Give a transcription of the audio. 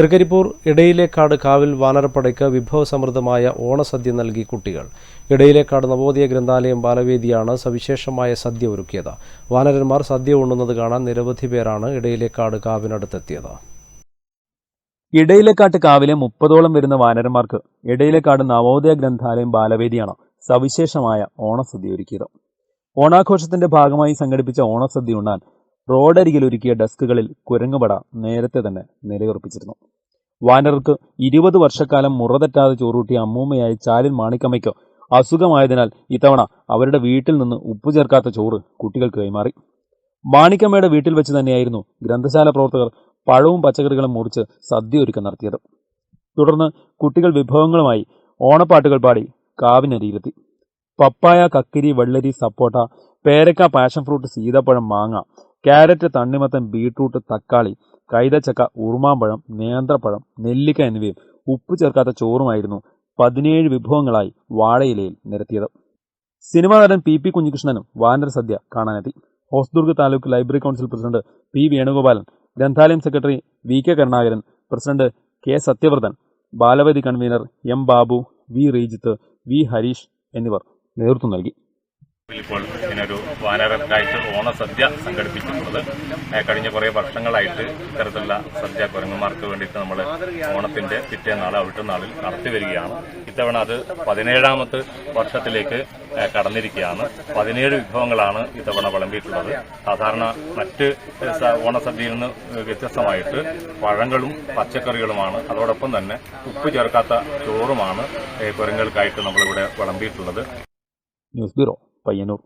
തൃക്കരിപ്പൂർ ഇടയിലേക്കാട് കാവിൽ വാനരപ്പടയ്ക്ക് വിഭവസമൃദ്ധമായ ഓണസദ്യ നൽകി കുട്ടികൾ. ഇടയിലേക്കാട് നവോദയ ഗ്രന്ഥാലയം ബാലവേദിയാണ് സവിശേഷമായ സദ്യ ഒരുക്കിയത്. വാനരന്മാർ സദ്യ ഉണ്ണുന്നത് കാണാൻ നിരവധി പേരാണ് ഇടയിലേക്കാട് കാവിനടുത്തെത്തിയത്. ഇടയിലക്കാട്ട് കാവിലെ മുപ്പതോളം വരുന്ന വാനരന്മാർക്ക് ഇടയിലക്കാട് നവോദയ ഗ്രന്ഥാലയം ബാലവേദിയാണ് സവിശേഷമായ ഓണസദ്യ ഒരുക്കിയത്. ഓണാഘോഷത്തിന്റെ ഭാഗമായി സംഘടിപ്പിച്ച ഓണസദ്യ ഉണ്ണാൻ റോഡരികിൽ ഒരുക്കിയ ഡെസ്കുകളിൽ കുരങ്ങുപട നേരത്തെ തന്നെ നിലയുറപ്പിച്ചിരുന്നു. വാനർക്ക് ഇരുപത് വർഷക്കാലം മുറതെറ്റാതെ ചോറൂട്ടിയ അമ്മൂമ്മയായ ചാലിൻ മാണിക്കമ്മയ്ക്കോ അസുഖമായതിനാൽ ഇത്തവണ അവരുടെ വീട്ടിൽ നിന്ന് ഉപ്പ് ചേർക്കാത്ത ചോറ് കുട്ടികൾക്ക് കൈമാറി. മാണിക്കമ്മയുടെ വീട്ടിൽ വെച്ച് തന്നെയായിരുന്നു ഗ്രന്ഥശാല പ്രവർത്തകർ പഴവും പച്ചക്കറികളും മുറിച്ച് സദ്യ ഒരുക്കം നടത്തിയത്. തുടർന്ന് കുട്ടികൾ വിഭവങ്ങളുമായി ഓണപ്പാട്ടുകൾ പാടി കാവിനരിയിലെത്തി. പപ്പായ കക്കിരി വെള്ളരി സപ്പോട്ട പേരക്ക പാഷൻ ഫ്രൂട്ട് സീതപ്പഴം മാങ്ങ ക്യാരറ്റ് തണ്ണിമത്തൻ ബീട്രൂട്ട് തക്കാളി കൈതച്ചക്ക ഉറുമാമ്പഴം നേന്ത്രപ്പഴം നെല്ലിക്ക എന്നിവയും ഉപ്പ് ചേർക്കാത്ത ചോറുമായിരുന്നു പതിനേഴ് വിഭവങ്ങളായി വാഴയിലയിൽ നിരത്തിയത്. സിനിമാ നടൻ പി പി കുഞ്ഞികൃഷ്ണനും വാനര സദ്യ കാണാനെത്തി. Hosdurg taluk library council president P Venugopalan ഗ്രന്ഥാലയം secretary V K Karunakaran president K Sathyavrathan Balavedi convener M Babu V Rejith V Harish എന്നിവർ നേതൃത്വം നൽകി. ഇപ്പോൾ ഇതിനൊരു വാനരക്കായിട്ട് ഓണസദ്യ സംഘടിപ്പിച്ചിട്ടുള്ളത്. കഴിഞ്ഞ കുറേ വർഷങ്ങളായിട്ട് ഇത്തരത്തിലുള്ള സദ്യ കുരങ്ങന്മാർക്ക് വേണ്ടിയിട്ട് നമ്മൾ ഓണത്തിന്റെ പിറ്റേന്നാൾ അവിട്ടുനാളിൽ നടത്തി വരികയാണ്. ഇത്തവണ അത് പതിനേഴാമത്തെ വർഷത്തിലേക്ക് കടന്നിരിക്കുകയാണ്. പതിനേഴ് വിഭവങ്ങളാണ് ഇത്തവണ വിളമ്പിയിട്ടുള്ളത്. സാധാരണ മറ്റ് ഓണസദ്യയിൽ നിന്ന് വ്യത്യസ്തമായിട്ട് പഴങ്ങളും പച്ചക്കറികളുമാണ്. അതോടൊപ്പം തന്നെ ഉപ്പ് ചേർക്കാത്ത ചോറുമാണ് കുരങ്ങൾക്കായിട്ട് നമ്മളിവിടെ വിളമ്പിയിട്ടുള്ളത്. News bureau. 家の